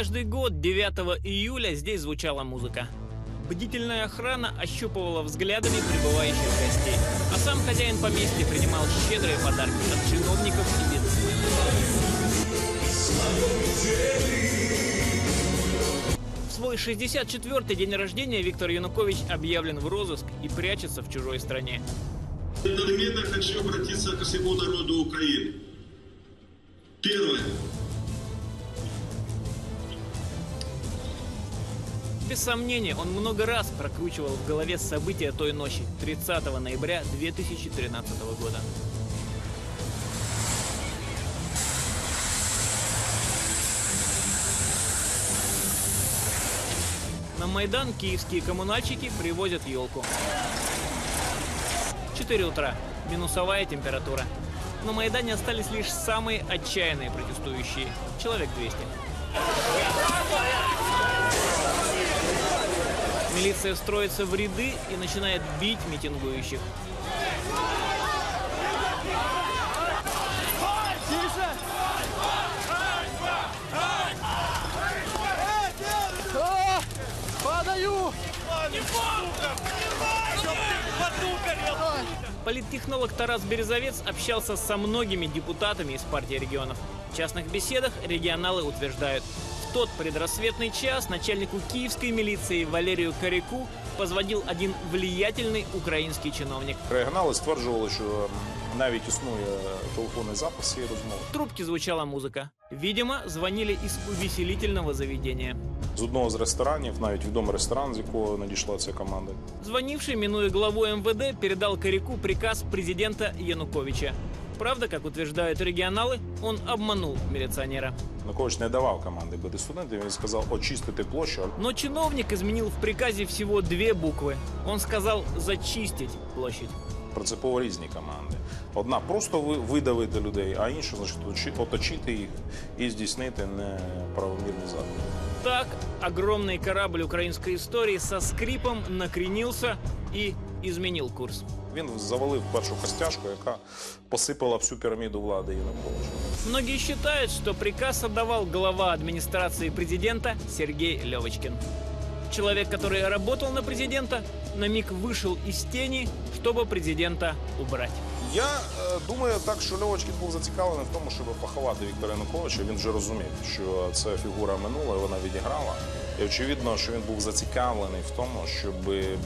Каждый год 9 июля здесь звучала музыка. Бдительная охрана ощупывала взглядами прибывающих гостей, а сам хозяин поместья принимал щедрые подарки от чиновников и бизнесменов. В свой 64-й день рождения Виктор Янукович объявлен в розыск и прячется в чужой стране. Одновременно хочу обратиться ко всему народу Украины. Первое. Без сомнения, он много раз прокручивал в голове события той ночи, 30 ноября 2013 года. На Майдан киевские коммунальщики привозят елку. 4 утра. Минусовая температура. На Майдане остались лишь самые отчаянные протестующие. Человек 200. Милиция строится в ряды и начинает бить митингующих. Политтехнолог Тарас Березовец общался со многими депутатами из партии регионов. В частных беседах регионалы утверждают, в тот предрассветный час начальнику киевской милиции Валерию Коряку позвонил один влиятельный український чиновник. Регіонали стверджували, що м, навіть існує телефонний запис цієї розмови. В трубке звучала музыка. Видимо, звонили из увеселительного заведения. З одного з ресторанів, навіть відомий ресторан, з якого надійшла ця команда. Звонивший, минуя главу МВД, передал Коряку приказ президента Януковича. Правда, как утверждают регионалы, он обманул милиционера. Янукович не давав команди бити студентів, він сказав очистити площу. Но чиновник изменил в приказе всего две буквы. Он сказал «зачистить площадь». Принципово різні команди. Одна просто ви- видавити людей, а інша значить оточи- оточити їх і здійснити неправомірні заходи. Так, огромный корабль украинской истории со скрипом накренился и изменил курс. Він завалив першу костяшку, яка посипала всю піраміду влади Януковича. Многие считают, что приказ отдавал глава администрации президента Сергей Левочкин. Человек, который работал на президента, на миг вышел из тени, чтобы президента убрать. Я е, думаю так, що Льовочкін був зацікавлений в тому, щоб поховати Віктора Януковича. Він вже розумів, що це фігура минула, і вона відіграла. І очевидно, що він був зацікавлений в тому, щоб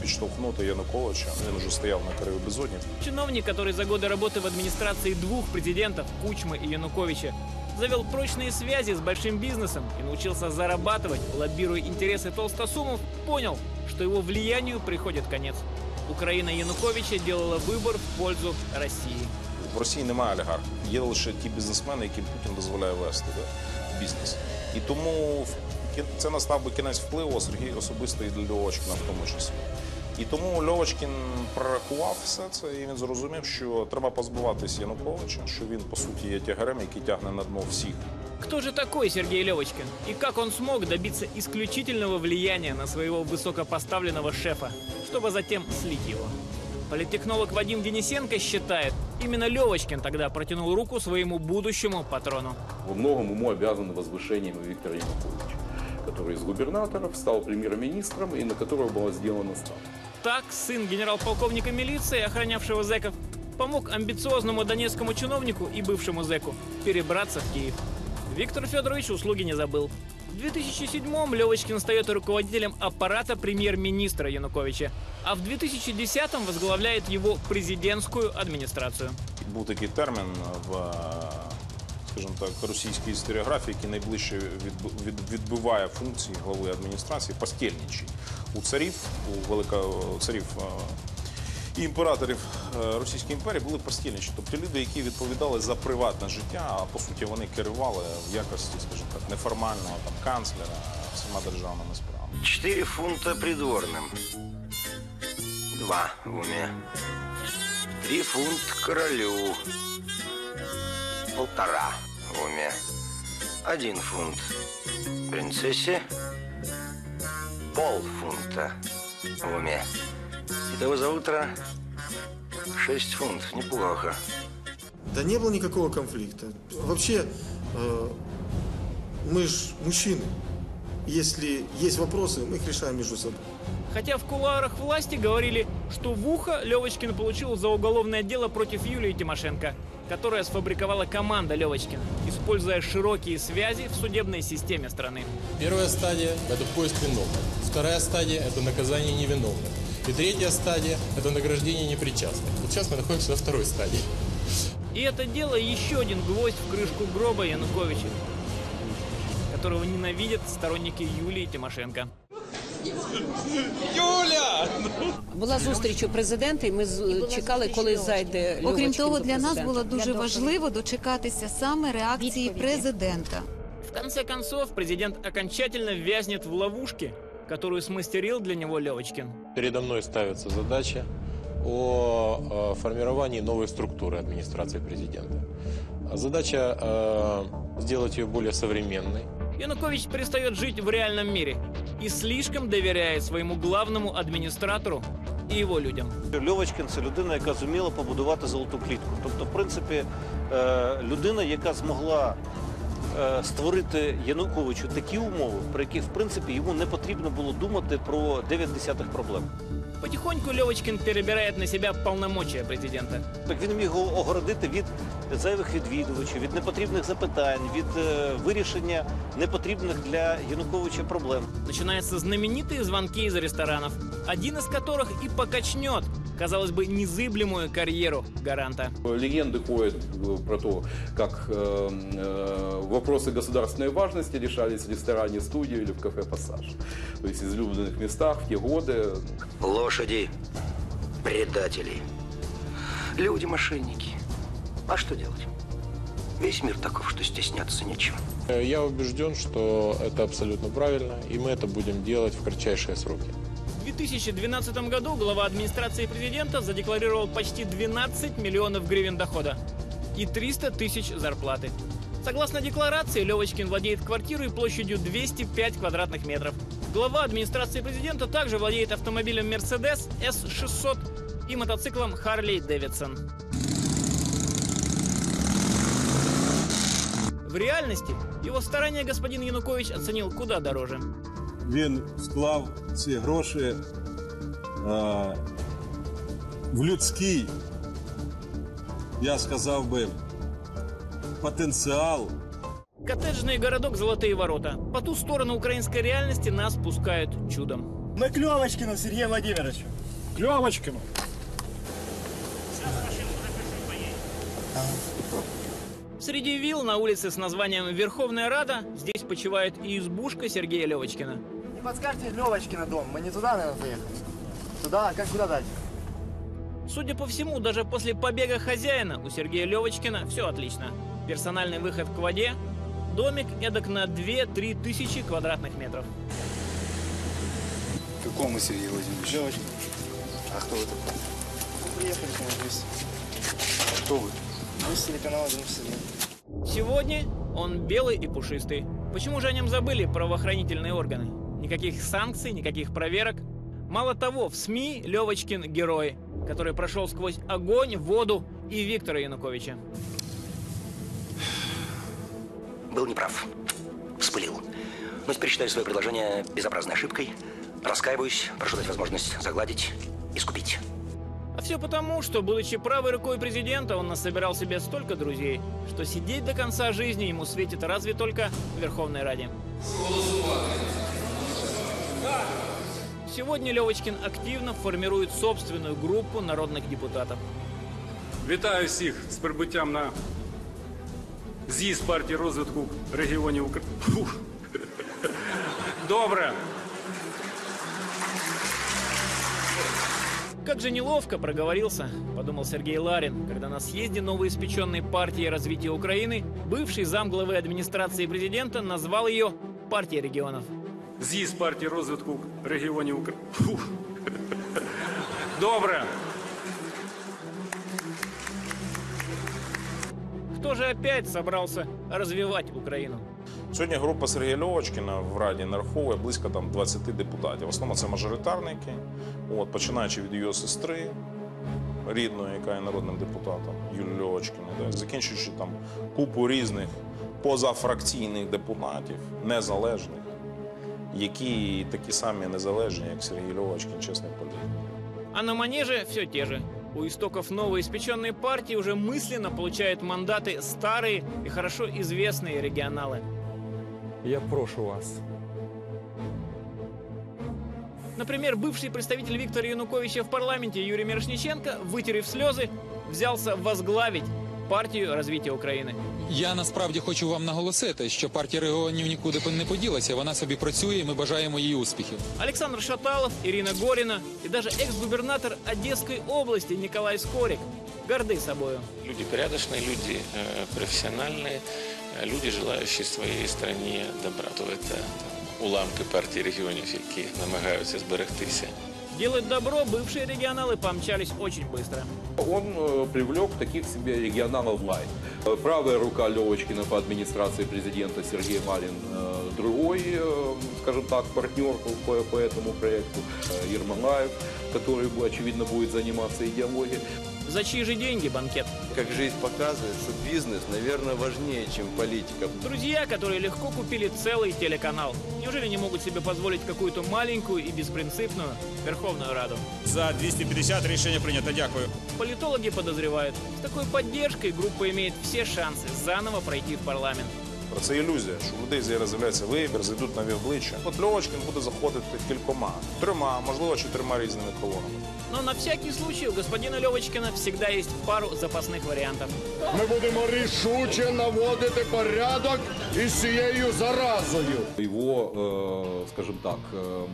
підштовхнути Януковича. Він вже стояв на краю безодні. Чиновник, который за годы работы в администрации двух президентов, Кучмы и Януковича, завел прочные связи с большим бизнесом и научился зарабатывать, лоббируя интересы толстосумов, понял, что его влиянию приходит конец. Украина Януковича делала выбор в пользу России. В Росії немає олігархів. Є лише ті бізнесмени, яким Путін дозволяє вести да, бізнес. І тому це настав би кінець впливу Сергій особисто і для Льовочкіна в тому числі. І тому Льовочкін прорахував все це, і він зрозумів, що треба позбуватись Януковича, що він по суті є тягарем, який тягне на дно всіх. Кто же такой Сергей Левочкин? И как он смог добиться исключительного влияния на своего высокопоставленного шефа, чтобы затем слить его? Политтехнолог Вадим Денисенко считает, именно Левочкин тогда протянул руку своему будущему патрону. Во многом ему обязаны возвышением Виктора Януковича, который из губернаторов стал премьер-министром и на которого была сделана ставка. Так, сын генерал-полковника милиции, охранявшего зэков, помог амбициозному донецкому чиновнику и бывшему зэку перебраться в Киев. Виктор Федорович услуги не забыл. В 2007-м Левочкин стает руководителем аппарата премьер-министра Януковича, а в 2010-м возглавляет его президентскую администрацию. Був такий термін в, е, скажімо так, російській історіографії, який найближче відб- від- відбиває функції глави адміністрації постільничий. У царів, у велика у царів е, і імператорів е, Російської імперії були постільничі, тобто люди, які відповідали за приватне життя, а по суті вони керували в якості, скажімо так, неформального там канцлера всіма державними справами. Четыре фунта придворным. Два в уме. Три фунт королю. Полтора в уме. Один фунт принцессе. Полфунта в уме. Итого за утро шесть фунт. Неплохо. Да не было никакого конфликта. Вообще, э, мы же мужчины. Если есть вопросы, мы их решаем между собой. Хотя в кулуарах власти говорили, что в ухо Левочкин получил за уголовное дело против Юлии Тимошенко, которая сфабриковала команда Левочкина, используя широкие связи в судебной системе страны. Первая стадия – это поиск виновных. Вторая стадия – это наказание невиновных. И третья стадия – это награждение непричастных. Вот сейчас мы находимся на второй стадии. И это дело еще один гвоздь в крышку гроба Януковича, которого ненавидят сторонники Юлии Тимошенко. Була зустріч у президента, і ми з- чекали, коли зайде Окрім Льовочкін того, до для нас президента. було дуже важливо дочекатися саме реакції президента. В конце концов, президент окончательно вязнет в ловушке, которую смастерил для него Левочкин. Передо мной ставится задача о э, формировании новой структуры администрации президента. Задача э, сделать ее более современной, Янукович перестает жить в реальном мире и слишком доверяет своему главному администратору и его людям. Льовочкін це людина, яка зуміла побудувати золоту клітку. Тобто, в принципі, е, людина, яка змогла е, створити Януковичу такі умови, при яких в принципі йому не потрібно було думати про 9 десятих проблем. Потихоньку Левочкин перебирает на себя полномочия президента. Так він міг його огородити від зайвих відвідувачів, від непотрібних запитань, від е, вирішення непотрібних для Януковича проблем. Начинаются знаменитые звонки из ресторанов, один из которых и покачнет, казалось бы, незыблемую карьеру гаранта. Легенды ходят э, про то, как э, э, вопросы государственной важности решались в ресторане «Студия» или в кафе «Пассаж». То есть в излюбленных местах в те годы Лошади, предатели, люди-мошенники. А что делать? Весь мир таков, что стесняться нечем. Э, Я убежден, что это абсолютно правильно, и мы это будем делать в кратчайшие сроки. В 2012 году глава администрации президента задекларировал почти 12 миллионов гривен дохода и 300 тысяч зарплаты. Согласно декларации, Левочкин владеет квартирой площадью 205 квадратных метров. Глава администрации президента также владеет автомобилем Mercedes S600 и мотоциклом Harley Davidson. В реальности его старания господин Янукович оценил куда дороже. він склав ці гроші е, в людський, я сказав би, потенціал Коттеджный городок «Золотые ворота». По ту сторону украинской реальности нас пускают чудом. Ми Кльовочкину Сергію Владимировичу. Клевочкину. Среди вилл на улице с названием Верховная Рада здесь почивает и избушка Сергея Левочкина. Подскажете Льовочкина дом? Мы не туда, наверное, заехали. Туда? А как куда дальше? Судя по всему, даже после побега хозяина у Сергея Левочкина все отлично. Персональный выход к воде, домик эдак на 2-3 тысячи квадратных метров. Какому Сергею Владимировичу? Льовочкин. А кто вы такой? Приехали к нему вместе. Кто вы? Мы с телеканала «Дом Сегодня он белый и пушистый. Почему же о нем забыли правоохранительные органы? Никаких санкций, никаких проверок. Мало того, в СМИ Левочкин герой, который прошел сквозь огонь, воду и Виктора Януковича. Был неправ. Вспылил. Но теперь считаю свое предложение безобразной ошибкой. Раскаиваюсь, прошу дать возможность загладить, искупить. А все потому, что, будучи правой рукой президента, он насобирал себе столько друзей, что сидеть до конца жизни ему светит разве только в Верховной Раде. Сегодня Левочкин активно формирует собственную группу народных депутатов. Вітаю всіх з прибуттям на з'їзд партії розвитку регіонів України. Добре. Как же неловко проговорился, подумал Сергей Ларин, когда на съезде новоиспеченной партии развития Украины бывший замглавы администрации президента назвал ее «Партия регионов». З'їзд партії розвитку регіонів України. Добре. Кто же опять собрался развивать Украину? Сьогодні група Сергія Льовочкіна в Раді нараховує близько там 20 депутатів. В основному це мажоритарники, от, починаючи від його сестри рідної, яка є народним депутатом, Юлії Льовочкіної, да, закінчуючи там купу різних позафракційних депутатів, незалежних. які такі самі незалежні, як Сергій Льовочкін, чесний політик. А на манеже все те же. У истоков новоиспеченной партии уже мысленно получают мандаты старые и хорошо известные регионалы. Я прошу вас. Например, бывший представитель Виктора Януковича в парламенте Юрий Мирошниченко, вытерев слезы, взялся возглавить партию развития України. Я насправді хочу вам наголосити, що партія регіонів нікуди не поділася. Вона собі працює, і ми бажаємо їй успіхів. Александр Шаталов, Ирина Горина и даже экс-губернатор Одесской области Николай Скорик горды собою. Люди порядочные, люди э, профессиональные, э, люди, желающие своей стране добра. То это там, уламки партії регіонів, які намагаються зберегтися. Делать добро бывшие регионалы помчались очень быстро. Он э, привлек таких себе регионалов лайт. Э, Правая рука Левочкина по администрации президента Сергей Марин, э, другой, скажем так, партнер по, по этому проекту Ермолаев, который, очевидно, будет заниматься идеологией. За чьи же деньги банкет? Как жизнь показывает, что бизнес, наверное, важнее, чем политика. Друзья, которые легко купили целый телеканал. Неужели не могут себе позволить какую-то маленькую и беспринципную Верховную Раду? За 250 рішення прийнято. Дякую. Политологи подозревают, с такой поддержкой группа имеет все шансы заново пройти в парламент. Про це ілюзія, що у людей зараз з'являється вибір, зайдуть нові обличчя. От Льовочкін буде заходити кількома, трьома, можливо, чотирма різними колонами. Но на всякий случай у господина Левочкина всегда есть пару запасных вариантов. Ми будемо рішуче наводити порядок із цією заразою. Его, э, скажем так, э,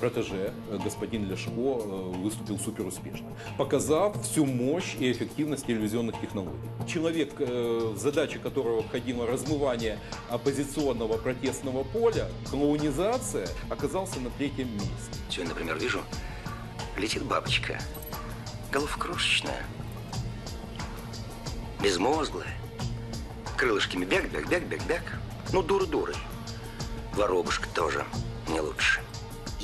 протеже, э, господин Ляшко, э, выступил супер успешно, показав всю мощь и эффективность телевизионных технологий. Человек, э, задача которого входила размывание оппозиционного протестного поля, клоунизация, оказался на третьем месте. Сегодня, например, вижу, летит бабочка. Головка крошечная. Безмозглая. Крылышками бяк, бяк, бяк, бяк, бяк. Ну, дура-дуры. Воробушка тоже не лучше.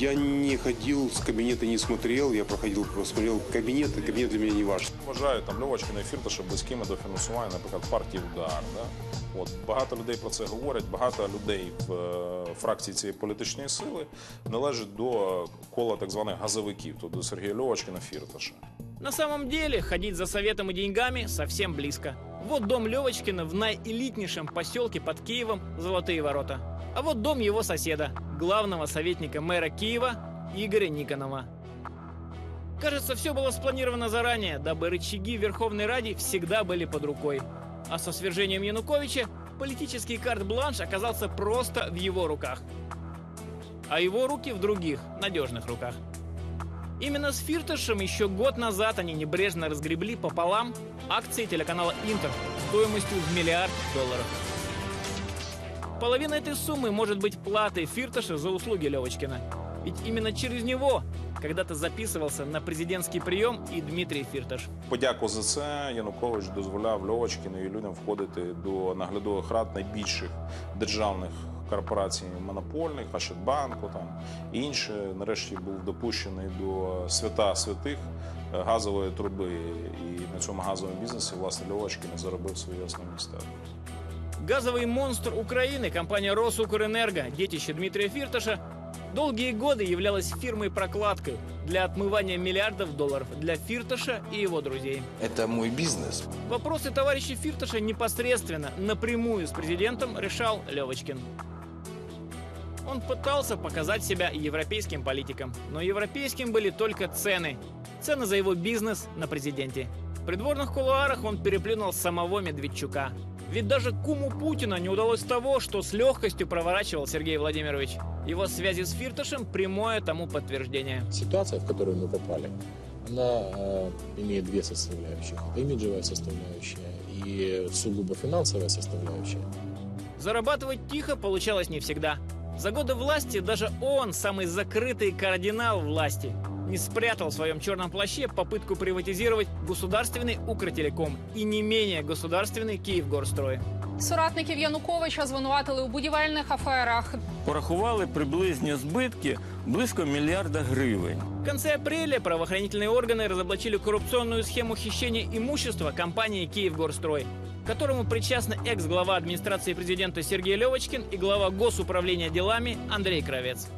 Я не ходил с кабинета, не смотрел, я проходил, посмотрел кабинет, и кабинет для меня не важен. Вважаю там Льовочкина і Фірташа близькими до фінансування, наприклад, партії удар. Да? От багато людей про це говорять. Багато людей в е, фракції цієї політичної сили належать до кола так званих газовиків, тобто до Сергія Льовочкина Фірташа. На самом деле, ходить за советом и деньгами совсем близко. Вот дом Левочкина в наэлитнейшем поселке под Киевом Золотые ворота. А вот дом его соседа, главного советника мэра Киева Игоря Никонова. Кажется, все было спланировано заранее, дабы рычаги Верховной Раде всегда были под рукой. А со свержением Януковича политический карт-бланш оказался просто в его руках. А его руки в других, надежных руках. Именно с Фирташем еще год назад они небрежно разгребли пополам акции телеканала Интер стоимостью в миллиард долларов. Половина этой суммы может быть платой Фирташа за услуги Левочкина. Ведь именно через него когда-то записывался на президентский прием и Дмитрий Фирташ. Подяку за це Янукович дозволяв Льовочкину і людям входити до наглядових рад найбільших державних корпорацій монопольних, Ощадбанку там і інше. Нарешті був допущений до свята святих е, газової труби. І на цьому газовому бізнесі власне Льовочкин і заробив свої основні статки. Газовый монстр Украины, компания Росукрэнерго, детище Дмитрия Фирташа, долгие годы являлась фирмой-прокладкой для отмывания миллиардов долларов для Фирташа и его друзей. Это мой бизнес. Вопросы товарища Фирташа непосредственно, напрямую с президентом решал Левочкин. Он пытался показать себя европейским политиком, но европейским были только цены. Цены за его бизнес на президенте. В придворных кулуарах он переплюнул самого Медведчука. Ведь даже куму Путина не удалось того, что с легкостью проворачивал Сергей Владимирович. Его связи с Фирташем – прямое тому подтверждение. Ситуация, в которую мы попали, она э, имеет две составляющих. Это имиджевая составляющая и сугубо финансовая составляющая. Зарабатывать тихо получалось не всегда. За годы власти даже он, самый закрытый кардинал власти, не спрятал в своем черном плаще попытку приватизировать государственный Укртелеком и не менее государственный Киевгорстрой. Соратників Януковича звинуватили у будівельних аферах. Порахували приблизні збитки близько мільярда гривень. В конце апреля правоохранительные органы разоблачили коррупционную схему хищения имущества компании «Киевгорстрой». к которому причастны экс-глава администрации президента Сергей Левочкин и глава госуправления делами Андрей Кравец.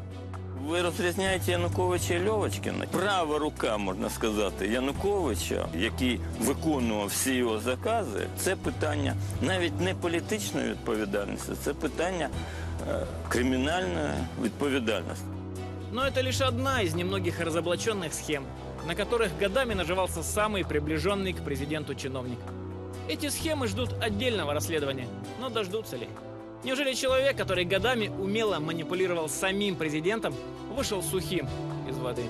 Ви розрізняєте Януковича і Льовочкіна. Права рука, можна сказати, Януковича, який виконував всі його закази, це питання навіть не політичної відповідальності, це питання е, кримінальної відповідальності. Но это лишь одна из немногих разоблаченных схем, на которых годами наживался самый приближенный к президенту чиновник. Эти схемы ждут отдельного расследования, но дождутся ли? Неужели человек, который годами умело манипулировал самим президентом, вышел сухим из воды?